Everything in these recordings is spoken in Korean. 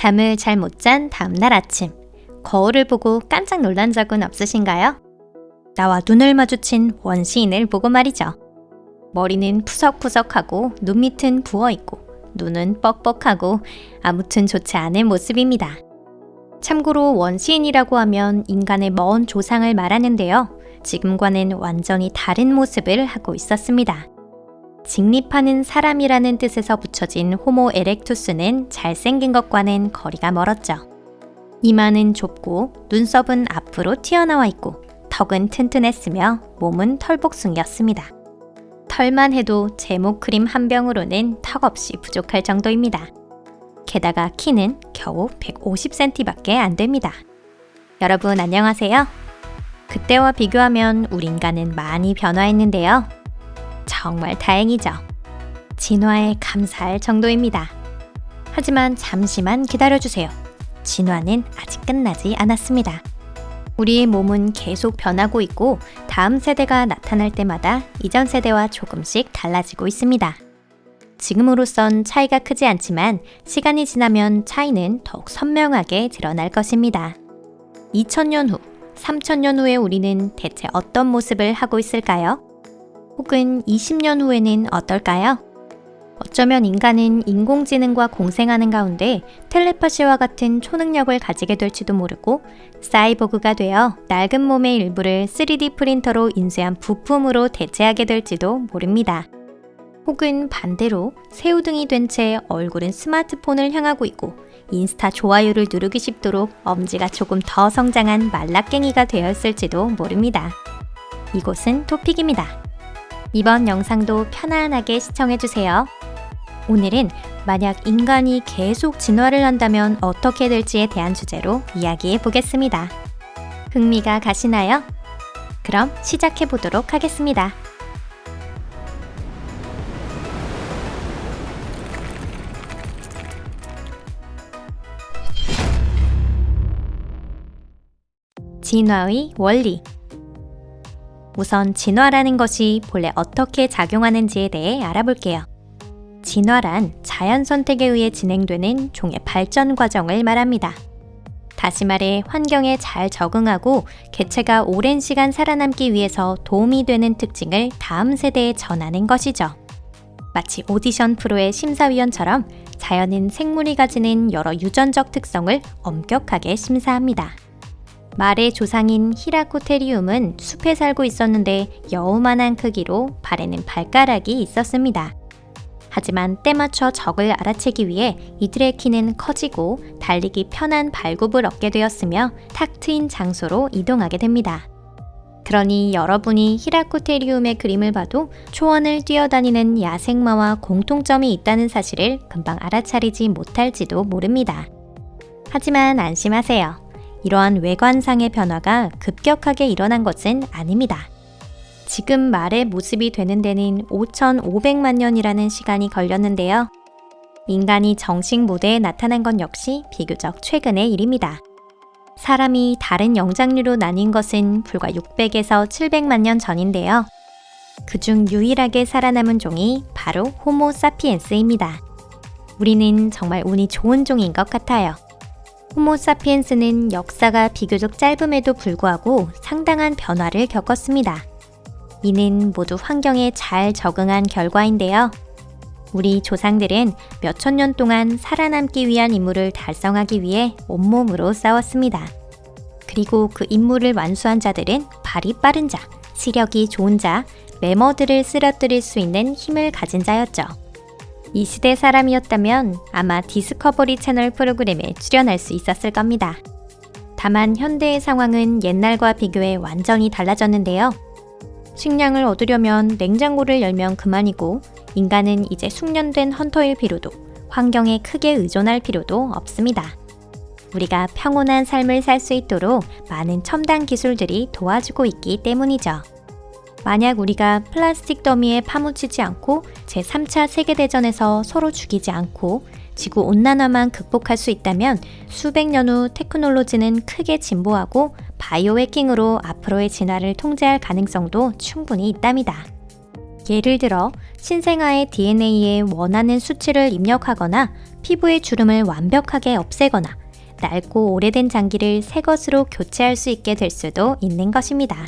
잠을 잘 못 잔 다음날 아침. 거울을 보고 깜짝 놀란 적은 없으신가요? 나와 눈을 마주친 원시인을 보고 말이죠. 머리는 푸석푸석하고 눈 밑은 부어있고 눈은 뻑뻑하고 아무튼 좋지 않은 모습입니다. 참고로 원시인이라고 하면 인간의 먼 조상을 말하는데요. 지금과는 완전히 다른 모습을 하고 있었습니다. 직립하는 사람이라는 뜻에서 붙여진 호모 에렉투스는 잘생긴 것과는 거리가 멀었죠. 이마는 좁고 눈썹은 앞으로 튀어나와 있고 턱은 튼튼했으며 몸은 털복숭이였습니다. 털만 해도 제모 크림 한 병으로는 턱없이 부족할 정도입니다. 게다가 키는 겨우 150cm밖에 안 됩니다. 여러분 안녕하세요. 그때와 비교하면 우리 인간은 많이 변화했는데요. 정말 다행이죠. 진화에 감사할 정도입니다. 하지만 잠시만 기다려주세요. 진화는 아직 끝나지 않았습니다. 우리의 몸은 계속 변하고 있고 다음 세대가 나타날 때마다 이전 세대와 조금씩 달라지고 있습니다. 지금으로선 차이가 크지 않지만 시간이 지나면 차이는 더욱 선명하게 드러날 것입니다. 2000년 후, 3000년 후에 우리는 대체 어떤 모습을 하고 있을까요? 혹은 20년 후에는 어떨까요? 어쩌면 인간은 인공지능과 공생하는 가운데 텔레파시와 같은 초능력을 가지게 될지도 모르고 사이보그가 되어 낡은 몸의 일부를 3D 프린터로 인쇄한 부품으로 대체하게 될지도 모릅니다. 혹은 반대로 새우등이 된 채 얼굴은 스마트폰을 향하고 있고 인스타 좋아요를 누르기 쉽도록 엄지가 조금 더 성장한 말라깽이가 되었을지도 모릅니다. 이곳은 토픽입니다. 이번 영상도 편안하게 시청해주세요. 오늘은 만약 인간이 계속 진화를 한다면 어떻게 될지에 대한 주제로 이야기해 보겠습니다. 흥미가 가시나요? 그럼 시작해 보도록 하겠습니다. 진화의 원리 우선 진화라는 것이 본래 어떻게 작용하는지에 대해 알아볼게요. 진화란 자연 선택에 의해 진행되는 종의 발전 과정을 말합니다. 다시 말해 환경에 잘 적응하고 개체가 오랜 시간 살아남기 위해서 도움이 되는 특징을 다음 세대에 전하는 것이죠. 마치 오디션 프로의 심사위원처럼 자연은 생물이 가지는 여러 유전적 특성을 엄격하게 심사합니다. 말의 조상인 히라코테리움은 숲에 살고 있었는데 여우만한 크기로 발에는 발가락이 있었습니다. 하지만 때 맞춰 적을 알아채기 위해 이들의 키는 커지고 달리기 편한 발굽을 얻게 되었으며 탁 트인 장소로 이동하게 됩니다. 그러니 여러분이 히라코테리움의 그림을 봐도 초원을 뛰어다니는 야생마와 공통점이 있다는 사실을 금방 알아차리지 못할지도 모릅니다. 하지만 안심하세요. 이러한 외관상의 변화가 급격하게 일어난 것은 아닙니다. 지금 말의 모습이 되는 데는 5,500만 년이라는 시간이 걸렸는데요. 인간이 정식 무대에 나타난 건 역시 비교적 최근의 일입니다. 사람이 다른 영장류로 나뉜 것은 불과 600에서 700만 년 전인데요. 그중 유일하게 살아남은 종이 바로 호모 사피엔스입니다. 우리는 정말 운이 좋은 종인 것 같아요. 호모 사피엔스는 역사가 비교적 짧음에도 불구하고 상당한 변화를 겪었습니다. 이는 모두 환경에 잘 적응한 결과인데요. 우리 조상들은 몇천 년 동안 살아남기 위한 임무를 달성하기 위해 온몸으로 싸웠습니다. 그리고 그 임무를 완수한 자들은 발이 빠른 자, 시력이 좋은 자, 매머들을 쓰러뜨릴 수 있는 힘을 가진 자였죠. 이 시대 사람이었다면 아마 디스커버리 채널 프로그램에 출연할 수 있었을 겁니다. 다만 현대의 상황은 옛날과 비교해 완전히 달라졌는데요. 식량을 얻으려면 냉장고를 열면 그만이고 인간은 이제 숙련된 헌터일 필요도 환경에 크게 의존할 필요도 없습니다. 우리가 평온한 삶을 살 수 있도록 많은 첨단 기술들이 도와주고 있기 때문이죠. 만약 우리가 플라스틱 더미에 파묻히지 않고 제3차 세계대전에서 서로 죽이지 않고 지구 온난화만 극복할 수 있다면 수백 년 후 테크놀로지는 크게 진보하고 바이오 해킹으로 앞으로의 진화를 통제할 가능성도 충분히 있답니다. 예를 들어 신생아의 DNA에 원하는 수치를 입력하거나 피부의 주름을 완벽하게 없애거나 낡고 오래된 장기를 새 것으로 교체할 수 있게 될 수도 있는 것입니다.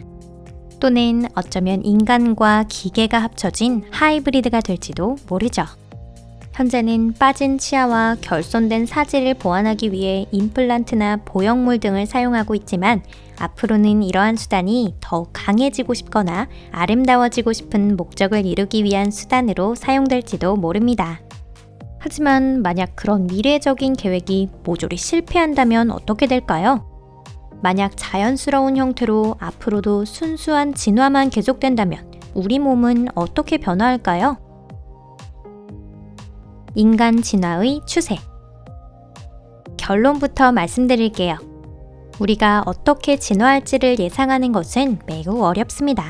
또는 어쩌면 인간과 기계가 합쳐진 하이브리드가 될지도 모르죠. 현재는 빠진 치아와 결손된 사지를 보완하기 위해 임플란트나 보형물 등을 사용하고 있지만 앞으로는 이러한 수단이 더욱 강해지고 싶거나 아름다워지고 싶은 목적을 이루기 위한 수단으로 사용될지도 모릅니다. 하지만 만약 그런 미래적인 계획이 모조리 실패한다면 어떻게 될까요? 만약 자연스러운 형태로 앞으로도 순수한 진화만 계속된다면 우리 몸은 어떻게 변화할까요? 인간 진화의 추세. 결론부터 말씀드릴게요. 우리가 어떻게 진화할지를 예상하는 것은 매우 어렵습니다.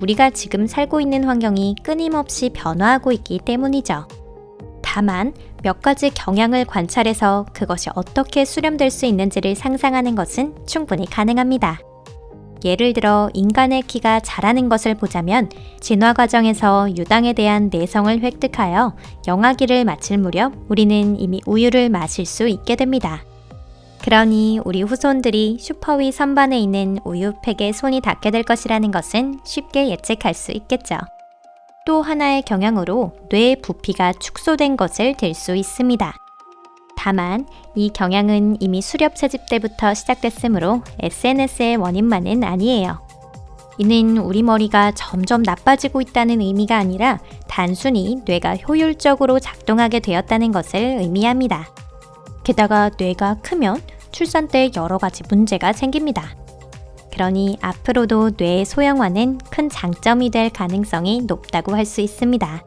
우리가 지금 살고 있는 환경이 끊임없이 변화하고 있기 때문이죠. 다만 몇 가지 경향을 관찰해서 그것이 어떻게 수렴될 수 있는지를 상상하는 것은 충분히 가능합니다. 예를 들어 인간의 키가 자라는 것을 보자면 진화 과정에서 유당에 대한 내성을 획득하여 영아기를 마칠 무렵 우리는 이미 우유를 마실 수 있게 됩니다. 그러니 우리 후손들이 슈퍼위 선반에 있는 우유팩에 손이 닿게 될 것이라는 것은 쉽게 예측할 수 있겠죠. 또 하나의 경향으로 뇌 부피가 축소된 것을 들 수 있습니다. 다만 이 경향은 이미 수렵 채집 때부터 시작됐으므로 SNS의 원인만은 아니에요. 이는 우리 머리가 점점 나빠지고 있다는 의미가 아니라 단순히 뇌가 효율적으로 작동하게 되었다는 것을 의미합니다. 게다가 뇌가 크면 출산 때 여러 가지 문제가 생깁니다. 그러니 앞으로도 뇌의 소형화는 큰 장점이 될 가능성이 높다고 할 수 있습니다.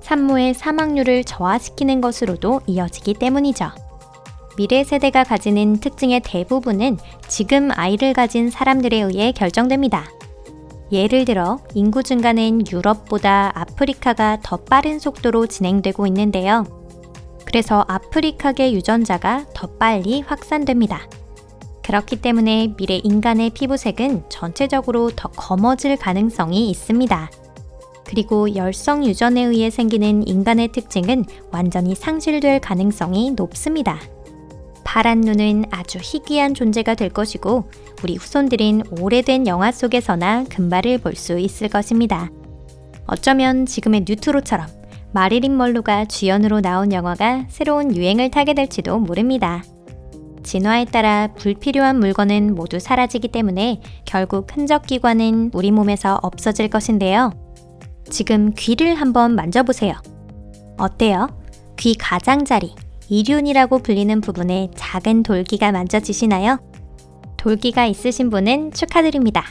산모의 사망률을 저하시키는 것으로도 이어지기 때문이죠. 미래 세대가 가지는 특징의 대부분은 지금 아이를 가진 사람들에 의해 결정됩니다. 예를 들어 인구 증가는 유럽보다 아프리카가 더 빠른 속도로 진행되고 있는데요. 그래서 아프리카계 유전자가 더 빨리 확산됩니다. 그렇기 때문에 미래 인간의 피부색은 전체적으로 더 검어질 가능성이 있습니다. 그리고 열성 유전에 의해 생기는 인간의 특징은 완전히 상실될 가능성이 높습니다. 파란 눈은 아주 희귀한 존재가 될 것이고 우리 후손들은 오래된 영화 속에서나 금발을 볼 수 있을 것입니다. 어쩌면 지금의 뉴트로처럼 마리린 멀로가 주연으로 나온 영화가 새로운 유행을 타게 될지도 모릅니다. 진화에 따라 불필요한 물건은 모두 사라지기 때문에 결국 흔적 기관은 우리 몸에서 없어질 것인데요. 지금 귀를 한번 만져보세요. 어때요? 귀 가장자리, 이륜이라고 불리는 부분에 작은 돌기가 만져지시나요? 돌기가 있으신 분은 축하드립니다.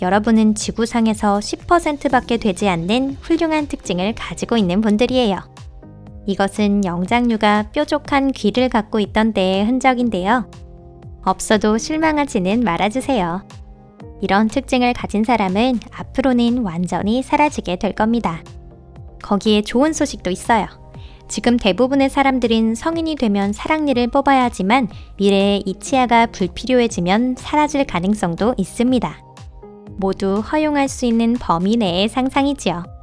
여러분은 지구상에서 10%밖에 되지 않는 훌륭한 특징을 가지고 있는 분들이에요. 이것은 영장류가 뾰족한 귀를 갖고 있던 때의 흔적인데요. 없어도 실망하지는 말아주세요. 이런 특징을 가진 사람은 앞으로는 완전히 사라지게 될 겁니다. 거기에 좋은 소식도 있어요. 지금 대부분의 사람들은 성인이 되면 사랑니를 뽑아야 하지만 미래에 이 치아가 불필요해지면 사라질 가능성도 있습니다. 모두 허용할 수 있는 범위 내의 상상이지요.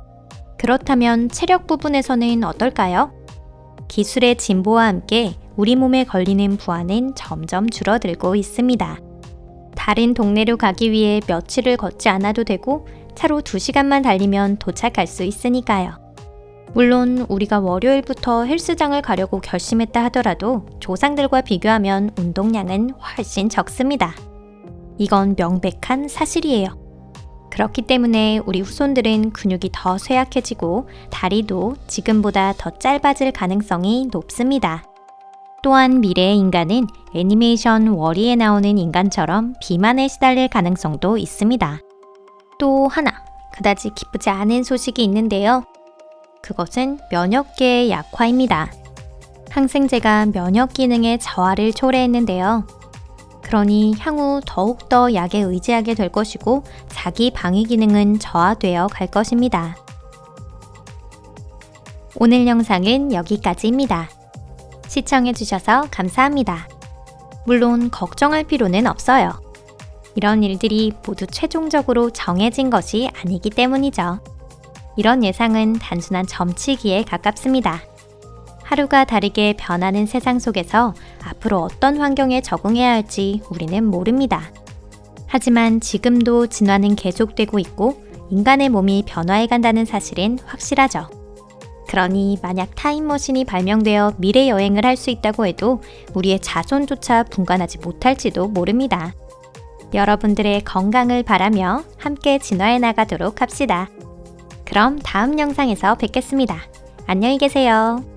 그렇다면 체력 부분에서는 어떨까요? 기술의 진보와 함께 우리 몸에 걸리는 부하는 점점 줄어들고 있습니다. 다른 동네로 가기 위해 며칠을 걷지 않아도 되고 차로 2시간만 달리면 도착할 수 있으니까요. 물론 우리가 월요일부터 헬스장을 가려고 결심했다 하더라도 조상들과 비교하면 운동량은 훨씬 적습니다. 이건 명백한 사실이에요. 그렇기 때문에 우리 후손들은 근육이 더 쇠약해지고 다리도 지금보다 더 짧아질 가능성이 높습니다. 또한 미래의 인간은 애니메이션 월리에 나오는 인간처럼 비만에 시달릴 가능성도 있습니다. 또 하나, 그다지 기쁘지 않은 소식이 있는데요. 그것은 면역계의 약화입니다. 항생제가 면역 기능의 저하를 초래했는데요. 그러니 향후 더욱더 약에 의지하게 될 것이고 자기 방위 기능은 저하되어 갈 것입니다. 오늘 영상은 여기까지입니다. 시청해주셔서 감사합니다. 물론 걱정할 필요는 없어요. 이런 일들이 모두 최종적으로 정해진 것이 아니기 때문이죠. 이런 예상은 단순한 점치기에 가깝습니다. 하루가 다르게 변하는 세상 속에서 앞으로 어떤 환경에 적응해야 할지 우리는 모릅니다. 하지만 지금도 진화는 계속되고 있고 인간의 몸이 변화해 간다는 사실은 확실하죠. 그러니 만약 타임머신이 발명되어 미래 여행을 할 수 있다고 해도 우리의 자손조차 분간하지 못할지도 모릅니다. 여러분들의 건강을 바라며 함께 진화해 나가도록 합시다. 그럼 다음 영상에서 뵙겠습니다. 안녕히 계세요.